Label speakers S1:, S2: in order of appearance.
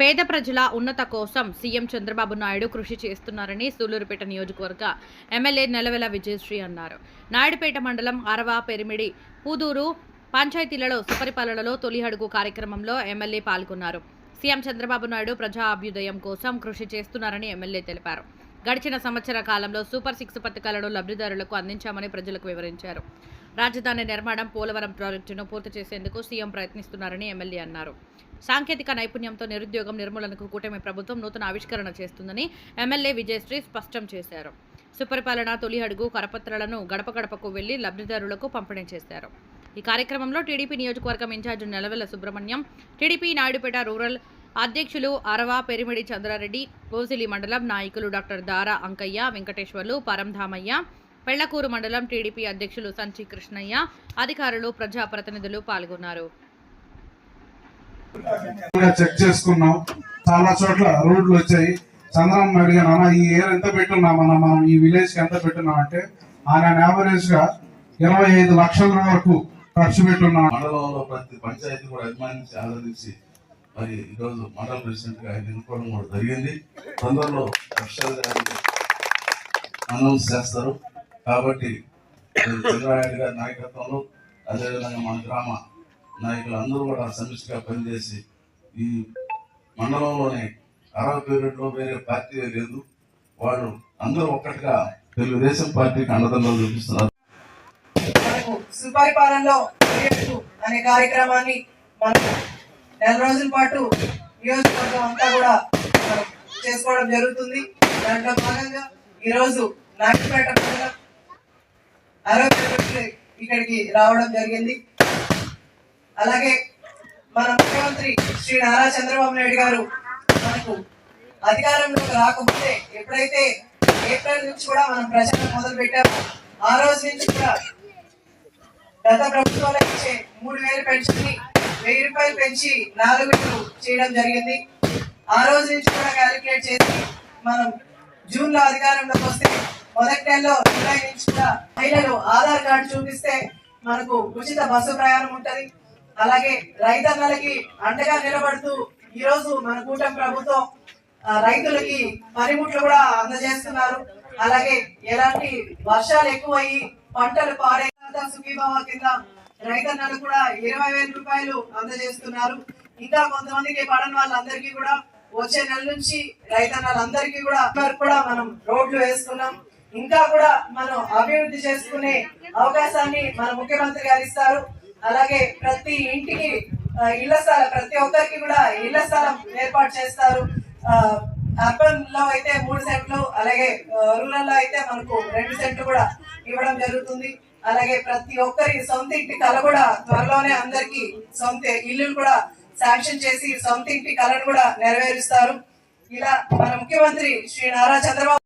S1: పేద ప్రజల ఉన్నత కోసం సీఎం చంద్రబాబు నాయుడు కృషి చేస్తున్నారని సూలూరుపేట నియోజకవర్గ ఎమ్మెల్యే నెలవెల విజయశ్రీ అన్నారు. నాయుడుపేట మండలం అరవ పెరిమిడి పూదూరు పంచాయతీలలో సుపరిపాలనలో తొలి అడుగు కార్యక్రమంలో ఎమ్మెల్యే పాల్గొన్నారు. సీఎం చంద్రబాబు నాయుడు ప్రజా అభ్యుదయం కోసం కృషి చేస్తున్నారని ఎమ్మెల్యే తెలిపారు. గడిచిన సంవత్సర కాలంలో సూపర్ సిక్స్ పథకాలను లబ్ధిదారులకు అందించామని ప్రజలకు వివరించారు. రాజధాని నిర్మాణం పోలవరం ప్రాజెక్టును పూర్తి చేసేందుకు సీఎం ప్రయత్నిస్తున్నారని ఎమ్మెల్యే అన్నారు. సాంకేతిక నైపుణ్యంతో నిరుద్యోగం నిర్మూలనకు కూటమి ప్రభుత్వం నూతన ఆవిష్కరణ చేస్తుందని ఎమ్మెల్యే విజయశ్రీ స్పష్టం చేశారు. సుపరిపాలన తొలి అడుగు కరపత్రాలను గడప గడపకు వెళ్ళి లబ్ధిదారులకు పంపిణీ చేశారు. ఈ కార్యక్రమంలో టీడీపీ నియోజకవర్గం incharge Nelavela Subrahmanyam TDP Naidupeta rural అధ్యక్షులు అరవ పెరిమిడి చంద్రారెడ్డి కోసిలి మండలం నాయకులు డాక్టర్ దారా అంకయ్య వెంకటేశ్వర్లు పరంధామయ్య పెళ్ళకూరు మండలం టీడీపీ అధ్యక్షులు సంచి కృష్ణయ్య అధికారులు ప్రజాప్రతినిధులు పాల్గొన్నారు.
S2: చెక్ చేసుకున్నాం. చాలా చోట్ల రోడ్లు వచ్చాయి. చంద్రబాబు అడిగాను అన్న ఈ ఏర్ ఎంత పెట్టున్నాం మనం ఈ విలేజ్కి ఎంత పెట్టున్నాం? అంటే ఆయన యావరేజ్గా ఇరవై ఐదు లక్షల వరకు ఖర్చు పెట్టున్నాం.
S3: మండలంలో ప్రతి పంచాయతీ కూడా అభిమానించి ఆదరించి మరి ఈరోజు మండల ప్రెసిడెంట్గా ఆయన ఎన్నుకోవడం కూడా జరిగింది. తొందరలో గారికి అనౌన్స్ చేస్తారు. కాబట్టి మరి చంద్రబాబు గారి నాయకత్వంలో అదేవిధంగా మన గ్రామ నాయకులు అందరూ కూడా సమిష్టిగా పనిచేసి ఈ మండలంలోనే అరవై పీరియడ్లో వేరే పార్టీ లేదు. వాళ్ళు అందరూ ఒక్కటిగా తెలుగుదేశం పార్టీకి అండదండలు చూపిస్తున్నారు.
S4: మనకు సుపరిపాలనలో అనే కార్యక్రమాన్ని మనం నెల రోజుల పాటు నియోజకవర్గం అంతా కూడా చేసుకోవడం జరుగుతుంది. దాంట్లో భాగంగా ఈరోజు నాయుడుపేట మండలం అరవై ఇక్కడికి రావడం జరిగింది. అలాగే మన ముఖ్యమంత్రి శ్రీ నారా చంద్రబాబు నాయుడు గారు మనకు అధికారంలోకి రాకపోతే ఎప్పుడైతే ఏప్రిల్ నుంచి కూడా మనం ప్రచారం మొదలు పెట్టామో ఆ రోజు నుంచి కూడా గత ప్రభుత్వాలు ఇచ్చే మూడు వేలు పెన్షన్ వెయ్యి రూపాయలు పెంచి నాలుగు వేలు చేయడం జరిగింది. ఆ రోజు నుంచి కూడా క్యాలిక్యులేట్ చేసి మనం జూన్లో అధికారంలోకి వస్తే మొదటి నెలలో జూలై నుంచి కూడా మహిళలు ఆధార్ కార్డు చూపిస్తే మనకు ఉచిత బస్సు ప్రయాణం ఉంటది. అలాగే రైతన్నలకి అండగా నిలబడుతూ ఈ రోజు మన కూటమి ప్రభుత్వం రైతులకి పనిముట్లు కూడా అందజేస్తున్నారు. అలాగే ఎలాంటి వర్షాలు ఎక్కువయ్యి పంటలు పాడే సుఖీభావ కింద రైతన్నలు కూడా ఇరవై వేల రూపాయలు అందజేస్తున్నారు. ఇంకా కొంతమందికి పడని వాళ్ళందరికీ కూడా వచ్చే నెల నుంచి రైతన్నలందరికీ కూడా కూడా మనం రోడ్లు వేస్తున్నాం. ఇంకా కూడా మనం అభివృద్ధి చేసుకునే అవకాశాన్ని మన ముఖ్యమంత్రి గారు ఇస్తారు. అలాగే ప్రతి ఇంటికి ఇళ్ళ స్థలం ప్రతి ఒక్కరికి కూడా ఇళ్ళ స్థలం ఏర్పాటు చేస్తారు. అర్బన్లో అయితే మూడు సెంట్లు అలాగే రూరల్లో అయితే మనకు రెండు సెంట్లు కూడా ఇవ్వడం జరుగుతుంది. అలాగే ప్రతి ఒక్కరి సొంత ఇంటి కళ కూడా త్వరలోనే అందరికి సొంత ఇల్లు కూడా శాంక్షన్ చేసి సొంత ఇంటి కళను కూడా నెరవేరుస్తారు. ఇలా మన ముఖ్యమంత్రి శ్రీ నారా చంద్రబాబు